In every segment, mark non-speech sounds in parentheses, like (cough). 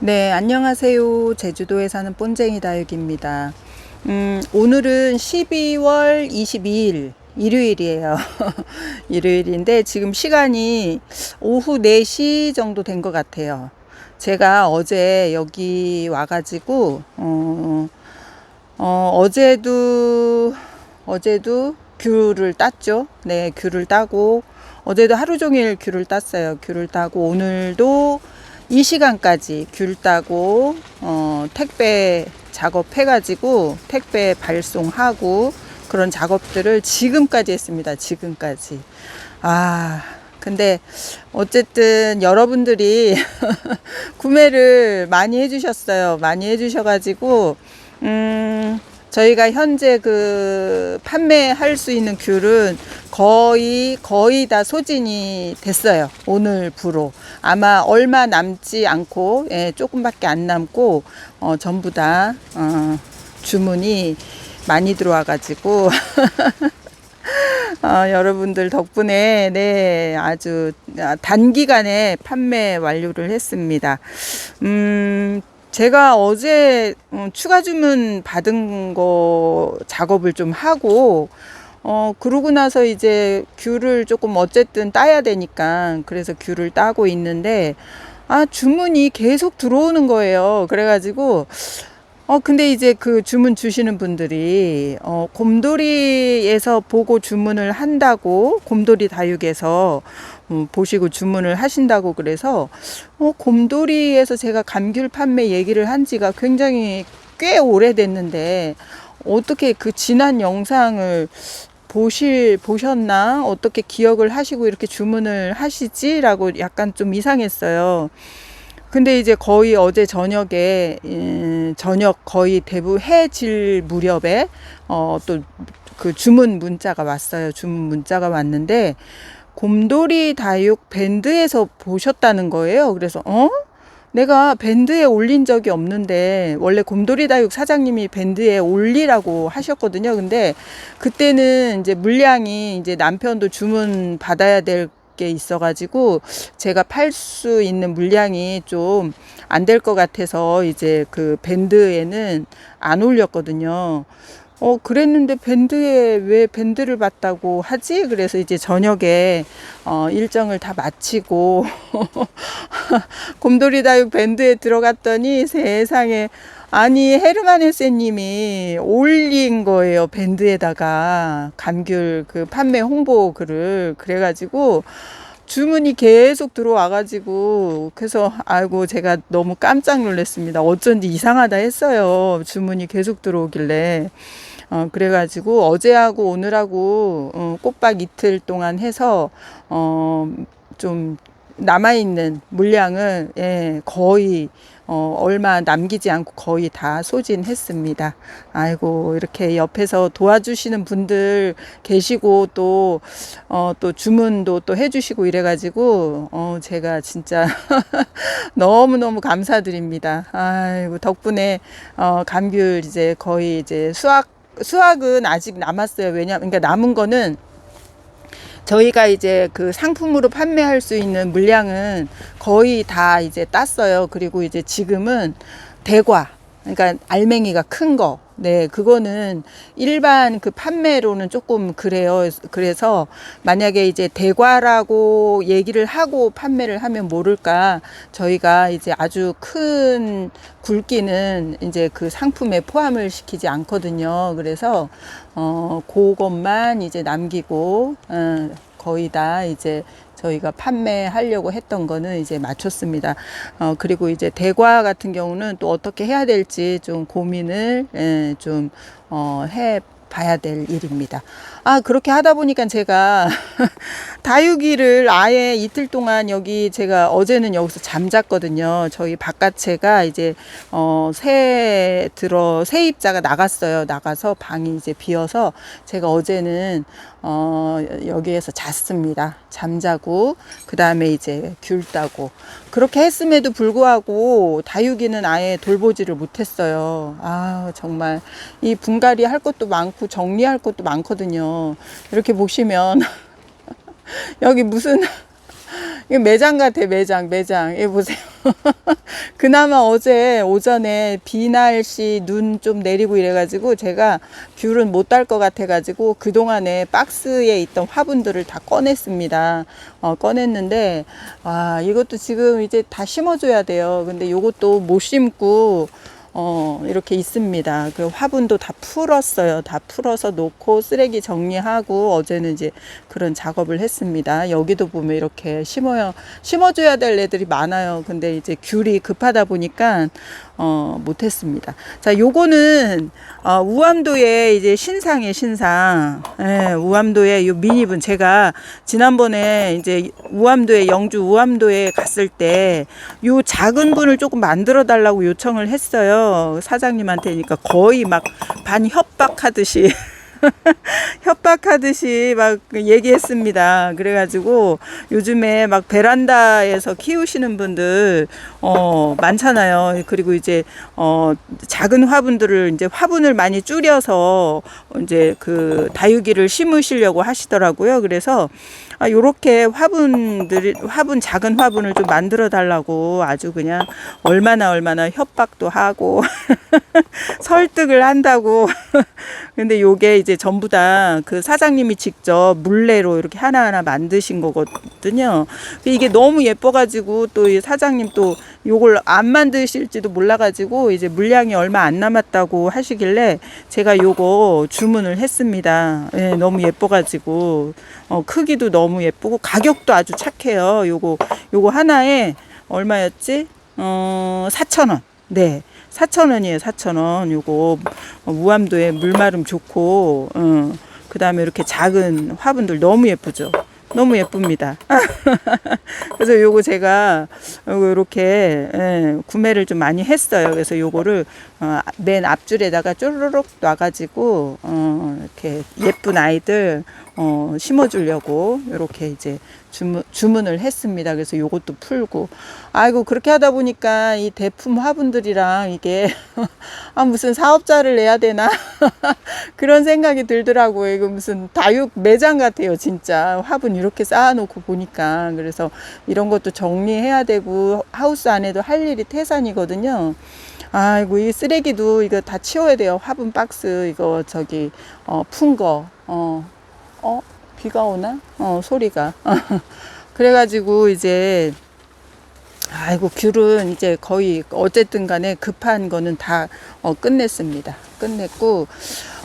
네, 안녕하세요. 제주도에 사는 본쟁이 다육입니다. 음, 오늘은 12월 22일, 일요일이에요. (laughs) 일요일인데 지금 시간이 오후 4시 정도 된 것 같아요. 제가 어제 여기 와가지고, 어, 어, 어제도, 어제도 귤을 땄죠. 네, 귤을 따고, 어제도 하루 종일 귤을 땄어요. 귤을 따고, 오늘도 이 시간까지 귤 따고 어, 택배 작업해가지고 택배 발송하고 그런 작업들을 지금까지 했습니다. 지금까지. 아, 근데 어쨌든 여러분들이 (laughs) 구매를 많이 해주셨어요. 많이 해주셔가지고 음. 저희가 현재 그 판매할 수 있는 귤은 거의 거의 다 소진이 됐어요. 오늘 부로 아마 얼마 남지 않고 예, 조금밖에 안 남고 어, 전부 다 어, 주문이 많이 들어와 가지고 (laughs) 어, 여러분들 덕분에 네 아주 단기간에 판매 완료를 했습니다. 음, 제가 어제 어, 추가 주문 받은 거 작업을 좀 하고 어 그러고 나서 이제 귤을 조금 어쨌든 따야 되니까 그래서 귤을 따고 있는데 아 주문이 계속 들어오는 거예요. 그래가지고 어 근데 이제 그 주문 주시는 분들이 어 곰돌이에서 보고 주문을 한다고 곰돌이 다육에서 음, 보시고 주문을 하신다고 그래서 어 곰돌이에서 제가 감귤 판매 얘기를 한 지가 굉장히 꽤 오래됐는데 어떻게 그 지난 영상을 보실 보셨나 어떻게 기억을 하시고 이렇게 주문을 하시지 라고 약간 좀 이상했어요. 근데 이제 거의 어제 저녁에 음, 저녁 거의 대부분 해질 무렵에 어 또 그 주문 문자가 왔어요. 주문 문자가 왔는데 곰돌이 다육 밴드에서 보셨다는 거예요. 그래서 어? 내가 밴드에 올린 적이 없는데 원래 곰돌이 다육 사장님이 밴드에 올리라고 하셨거든요. 근데 그때는 이제 물량이 이제 남편도 주문 받아야 될 게 있어가지고 제가 팔 수 있는 물량이 좀 안 될 것 같아서 이제 그 밴드에는 안 올렸거든요. 어, 그랬는데 밴드에 왜 밴드를 봤다고 하지? 그래서 이제 저녁에 어, 일정을 다 마치고 (laughs) 곰돌이 다육 밴드에 들어갔더니 세상에 아니 헤르만 헤세님이 올린 거예요 밴드에다가. 감귤 그 판매 홍보 글을. 그래가지고 주문이 계속 들어와가지고 그래서 아이고 제가 너무 깜짝 놀랐습니다. 어쩐지 이상하다 했어요. 주문이 계속 들어오길래. 어, 그래가지고 어제하고 오늘하고 어, 꽃박 이틀 동안 해서 어, 좀 남아있는 물량을 예, 거의 어, 얼마 남기지 않고 거의 다 소진했습니다. 아이고, 이렇게 옆에서 도와주시는 분들 계시고 또, 어, 또 주문도 또 해주시고 이래가지고, 어, 제가 진짜 (laughs) 너무 너무 감사드립니다. 아이고, 덕분에, 어, 감귤 이제 거의 이제 수확, 수확은 아직 남았어요. 왜냐면, 그러니까 남은 거는 저희가 이제 그 상품으로 판매할 수 있는 물량은 거의 다 이제 땄어요. 그리고 이제 지금은 대과, 그러니까 알맹이가 큰 거, 네, 그거는 일반 그 판매로는 조금 그래요. 그래서 만약에 이제 대과라고 얘기를 하고 판매를 하면 모를까 저희가 이제 아주 큰 굵기는 이제 그 상품에 포함을 시키지 않거든요. 그래서 어, 그것만 이제 남기고, 어, 거의 다 이제 저희가 판매하려고 했던 거는 이제 마쳤습니다. 어, 그리고 이제 대과 같은 경우는 또 어떻게 해야 될지 좀 고민을 예, 좀 어, 해 봐야 될 일입니다. 아, 그렇게 하다 보니까 제가 (laughs) 다육이를 아예 이틀 동안 여기 제가 어제는 여기서 잠잤거든요. 저희 바깥채가 이제 어, 새 들어 세입자가 나갔어요. 나가서 방이 이제 비어서 제가 어제는 어, 여기에서 잤습니다. 잠자고 그 다음에 이제 귤 따고 그렇게 했음에도 불구하고 다육이는 아예 돌보지를 못했어요. 아 정말 이 분갈이 할 것도 많고 정리할 것도 많거든요. 이렇게 보시면 (laughs) 여기 무슨 이거 매장 같아 매장 매장. 이 보세요. (laughs) 그나마 어제 오전에 비 날씨 눈 좀 내리고 이래가지고 제가 귤은 못딸 것 같아가지고 그 동안에 박스에 있던 화분들을 다 꺼냈습니다. 어, 꺼냈는데 와 이것도 지금 이제 다 심어줘야 돼요. 근데 요것도 못 심고 어, 이렇게 있습니다. 그 화분도 다 풀었어요. 다 풀어서 놓고 쓰레기 정리하고 어제는 이제 그런 작업을 했습니다. 여기도 보면 이렇게 심어요. 심어줘야 될 애들이 많아요. 근데 이제 귤이 급하다 보니까 어, 못했습니다. 자, 요거는 어, 우암도의 이제 신상의 신상. 예, 우암도의 요 미니분 제가 지난번에 이제 우암도에 영주 우암도에 갔을 때 요 작은 분을 조금 만들어 달라고 요청을 했어요. 사장님한테니까 거의 막 반 협박하듯이 (laughs) (laughs) 협박하듯이 막 얘기했습니다. 그래가지고 요즘에 막 베란다에서 키우시는 분들 어 많잖아요. 그리고 이제 어 작은 화분들을 이제 화분을 많이 줄여서 이제 그 다육이를 심으시려고 하시더라고요. 그래서 아, 요렇게 화분들, 화분, 작은 화분을 좀 만들어 달라고 아주 그냥 얼마나 얼마나 협박도 하고 (laughs) 설득을 한다고. (laughs) 근데 요게 이제 전부 다 그 사장님이 직접 물레로 이렇게 하나하나 만드신 거거든요. 이게 너무 예뻐가지고 또 이 사장님 또 요걸 안 만드실지도 몰라가지고 이제 물량이 얼마 안 남았다고 하시길래 제가 요거 주문을 했습니다. 예, 너무 예뻐가지고 어, 크기도 너무 예쁘고 가격도 아주 착해요. 요거 요거 하나에 얼마였지? 어, 4,000원. 네. 4,000원이에요. 4,000원. 요거 어, 무암도에 물마름 좋고 어, 그다음에 이렇게 작은 화분들 너무 예쁘죠. 너무 예쁩니다. (laughs) 그래서 요거 제가 요거 이렇게 예, 구매를 좀 많이 했어요. 그래서 요거를 어, 맨 앞줄에다가 쪼르륵 놔가지고 어, 이렇게 예쁜 아이들 어, 심어주려고 이렇게 이제 주문, 주문을 했습니다. 그래서 요것도 풀고 아이고 그렇게 하다 보니까 이 대품 화분들이랑 이게 (laughs) 아 무슨 사업자를 내야 되나 (laughs) 그런 생각이 들더라고요. 이거 무슨 다육 매장 같아요, 진짜 화분 이렇게 쌓아놓고 보니까 그래서 이런 것도 정리해야 되고 하우스 안에도 할 일이 태산이거든요. 아이고 이 쓰레기도 이거 다 치워야 돼요. 화분 박스 이거 저기 어, 푼 거. 어. 어? 비가 오나? 어, 소리가. (laughs) 그래가지고 이제 아이고 귤은 이제 거의 어쨌든 간에 급한 거는 다 어, 끝냈습니다. 끝냈고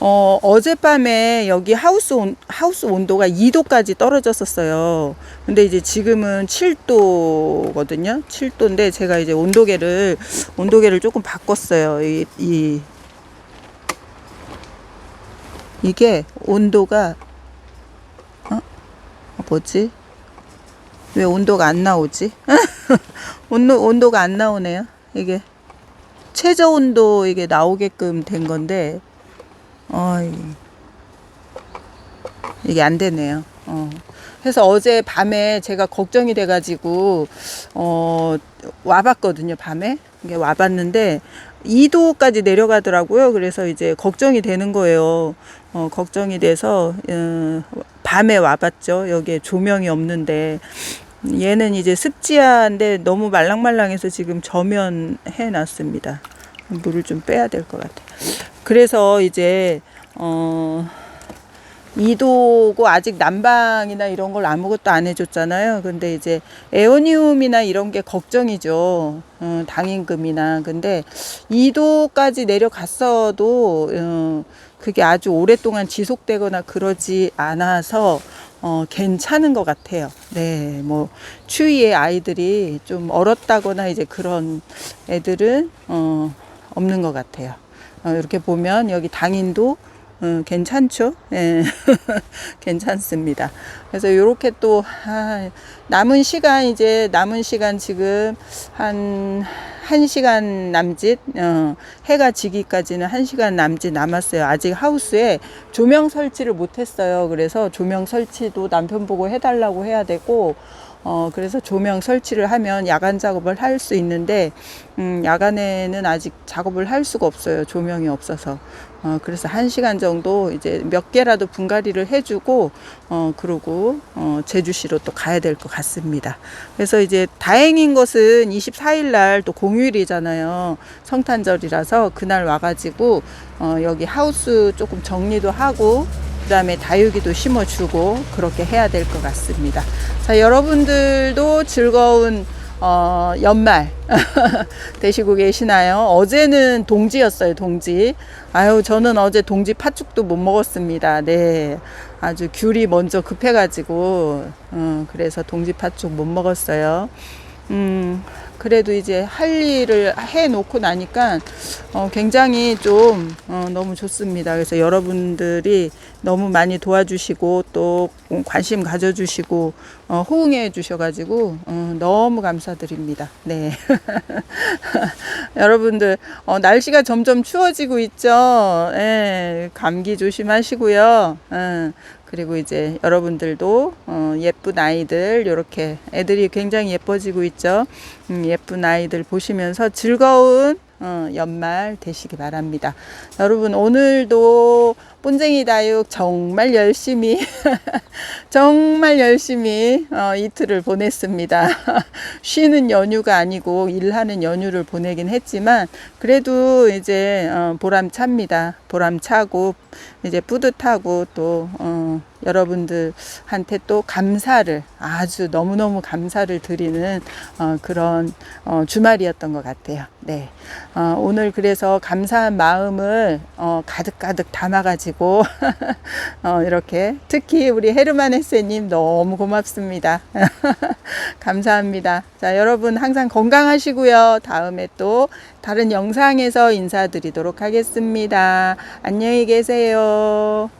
어, 어젯밤에 여기 하우스 온, 하우스 온도가 2도까지 떨어졌었어요. 근데 이제 지금은 7도거든요. 7도인데 제가 이제 온도계를 온도계를 조금 바꿨어요. 이, 이 이게 온도가 어? 뭐지? 왜 온도가 안 나오지? (laughs) 온도, 온도가 안 나오네요. 이게 최저 온도 이게 나오게끔 된 건데, 어이, 이게 안 되네요. 어. 그래서 어제 밤에 제가 걱정이 돼가지고, 어, 와봤거든요, 밤에. 이게 와봤는데, 2도까지 내려가더라고요. 그래서 이제 걱정이 되는 거예요. 어, 걱정이 돼서, 어, 밤에 와봤죠. 여기에 조명이 없는데. 얘는 이제 습지한데 너무 말랑말랑해서 지금 저면해 놨습니다. 물을 좀 빼야 될 것 같아요. 그래서 이제, 어, 2도고 아직 난방이나 이런 걸 아무것도 안 해줬잖아요. 근데 이제 에어니움이나 이런 게 걱정이죠. 어, 당임금이나. 근데 2도까지 내려갔어도 어, 그게 아주 오랫동안 지속되거나 그러지 않아서 어, 괜찮은 것 같아요. 네, 뭐, 추위에 아이들이 좀 얼었다거나 이제 그런 애들은, 어, 없는 것 같아요. 어, 이렇게 보면 여기 당인도 어, 괜찮죠? 예. (laughs) 괜찮습니다. 그래서 이렇게 또, 아, 남은 시간, 이제 남은 시간 지금 한, 한 시간 남짓, 어, 해가 지기까지는 한 시간 남짓 남았어요. 아직 하우스에 조명 설치를 못 했어요. 그래서 조명 설치도 남편 보고 해달라고 해야 되고, 어, 그래서 조명 설치를 하면 야간 작업을 할 수 있는데, 음, 야간에는 아직 작업을 할 수가 없어요. 조명이 없어서. 어, 그래서 한 시간 정도 이제 몇 개라도 분갈이를 해주고, 어, 그러고, 어, 제주시로 또 가야 될 것 같습니다. 그래서 이제 다행인 것은 24일 날 또 공휴일이잖아요. 성탄절이라서 그날 와가지고, 어, 여기 하우스 조금 정리도 하고, 그 다음에 다육이도 심어주고, 그렇게 해야 될 것 같습니다. 자, 여러분들도 즐거운 어, 연말 (laughs) 되시고 계시나요? 어제는 동지였어요, 동지. 아유, 저는 어제 동지 팥죽도 못 먹었습니다. 네. 아주 귤이 먼저 급해가지고, 어, 그래서 동지 팥죽 못 먹었어요. 음, 그래도 이제 할 일을 해 놓고 나니까 어, 굉장히 좀 어, 너무 좋습니다. 그래서 여러분들이 너무 많이 도와주시고 또 관심 가져주시고 어, 호응해 주셔가지고 어, 너무 감사드립니다. 네. (laughs) 여러분들 어, 날씨가 점점 추워지고 있죠. 예, 감기 조심하시고요. 음, 그리고 이제 여러분들도 어, 예쁜 아이들 이렇게 애들이 굉장히 예뻐지고 있죠. 음, 예쁜 아이들 보시면서 즐거운 어, 연말 되시기 바랍니다. 여러분 오늘도 본쟁이 다육 정말 열심히 (laughs) 정말 열심히 어, 이틀을 보냈습니다. (laughs) 쉬는 연휴가 아니고 일하는 연휴를 보내긴 했지만 그래도 이제 어, 보람찹니다. 보람차고 이제 뿌듯하고 또 어, 여러분들한테 또 감사를 아주 너무너무 감사를 드리는 어, 그런 어, 주말이었던 것 같아요. 네. 어, 오늘 그래서 감사한 마음을 어, 가득가득 담아가지고 (laughs) 어, 이렇게 특히 우리 헤르만 햇세님 너무 고맙습니다. (laughs) 감사합니다. 자, 여러분 항상 건강하시고요. 다음에 또 다른 영상에서 인사드리도록 하겠습니다. 안녕히 계세요.